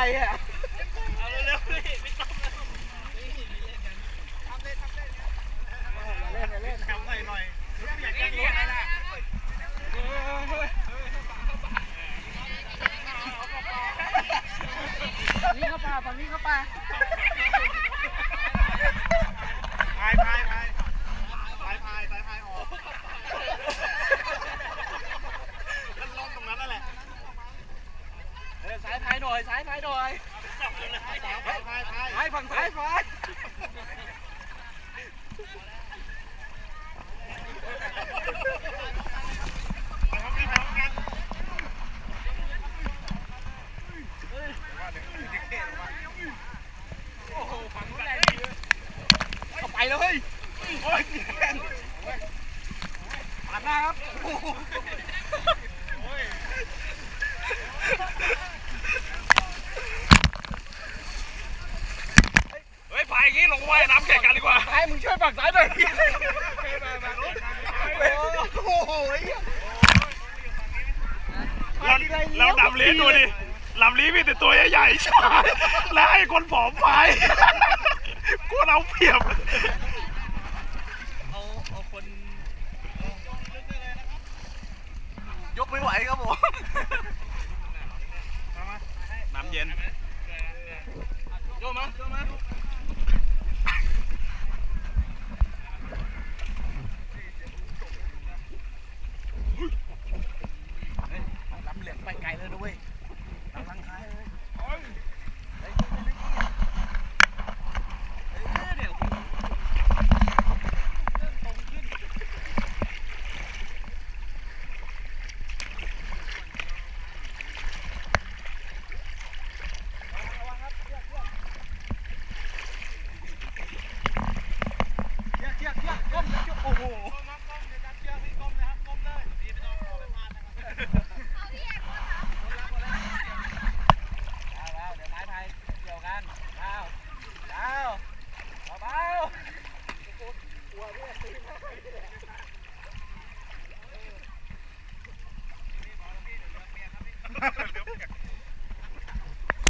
อะเอาเร็วๆนี่ไม่ต้องเล่นเล่นทำหน่อยหน่อยอยากแกล้งรถนะนี่เข้าป่าฝั่งนี้เข้าป่า พายพายพายพายพายสายพายออกมันล่องตรงนั้นนั่นแหละ เออสายพายหน่ อยสายพายหน่อยพายพายฝั่งซ้ายพายไปพร้อมกันไปพร้อมกันเข้าไปเลยโอ้ยปาดหน้าครับ อย่างี้ลงว่ายน้ำแข่งกันดีกว่าไอ้มึงช่วยฝักสายหน่อยโอ้โหแล้วลดำลีดูดิลำลีมีแต่ตัวใหญ่ๆใช่และไอ้คนผอมไปกูเราเพียบเอาเอาคนยกไม่ไหวครับผมน้ำเย็นโยมมาโยมม